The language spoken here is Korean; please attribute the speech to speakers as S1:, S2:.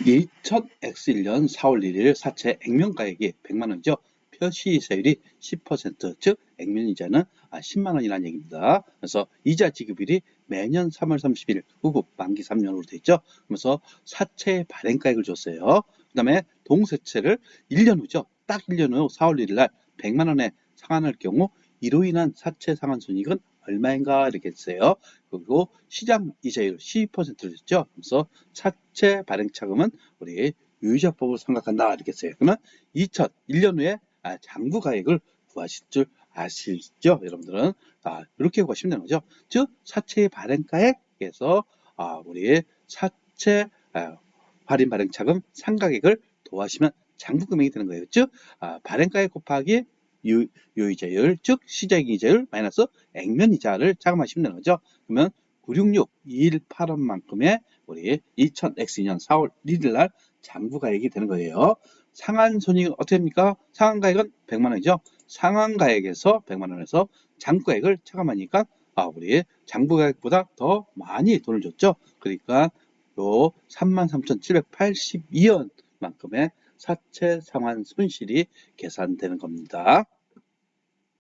S1: 2000X1년 4월 1일 사채 액면가액이 100만원이죠. 표시이자율이 10%, 즉 액면이자는 10만원이라는 얘기입니다. 그래서 이자 지급일이 매년 3월 30일 후급 만기 3년으로 되어 있죠. 그래서 사채 발행가액을 줬어요. 그 다음에 동세채를 1년 후죠. 딱 1년 후 4월 1일 날 100만원에 상환할 경우 이로 인한 사채 상환 손익은 얼마인가 이렇게 했어요. 그리고 시장 이자율 12%를 줬죠. 그래서 사채 발행 차금은 우리 유의자법을 생각한다 이렇게 했어요. 그러면 2001년 후에 아, 장부 가액을 구하실 줄 아시죠? 여러분들은 아, 이렇게 구하시면 되는 거죠. 즉 사채 발행가액에서 아, 우리 사채 아, 할인 발행 차금 상가액을 더하시면 장부 금액이 되는 거예요. 즉 아, 발행가액 곱하기 유, 유이자율, 즉 시장이자율 마이너스 액면이자를 차감하시면 되는 거죠. 그러면 966 218원만큼의 우리 2000X2년 4월 1일 날 장부가액이 되는 거예요. 상한 손익은 어떻게 됩니까? 상한 가액은 100만 원이죠. 상한 가액에서 100만 원에서 장부가액을 차감하니까 아, 우리 장부가액보다 더 많이 돈을 줬죠. 그러니까 요 33,782원만큼의 사채 상환 손실이 계산되는 겁니다.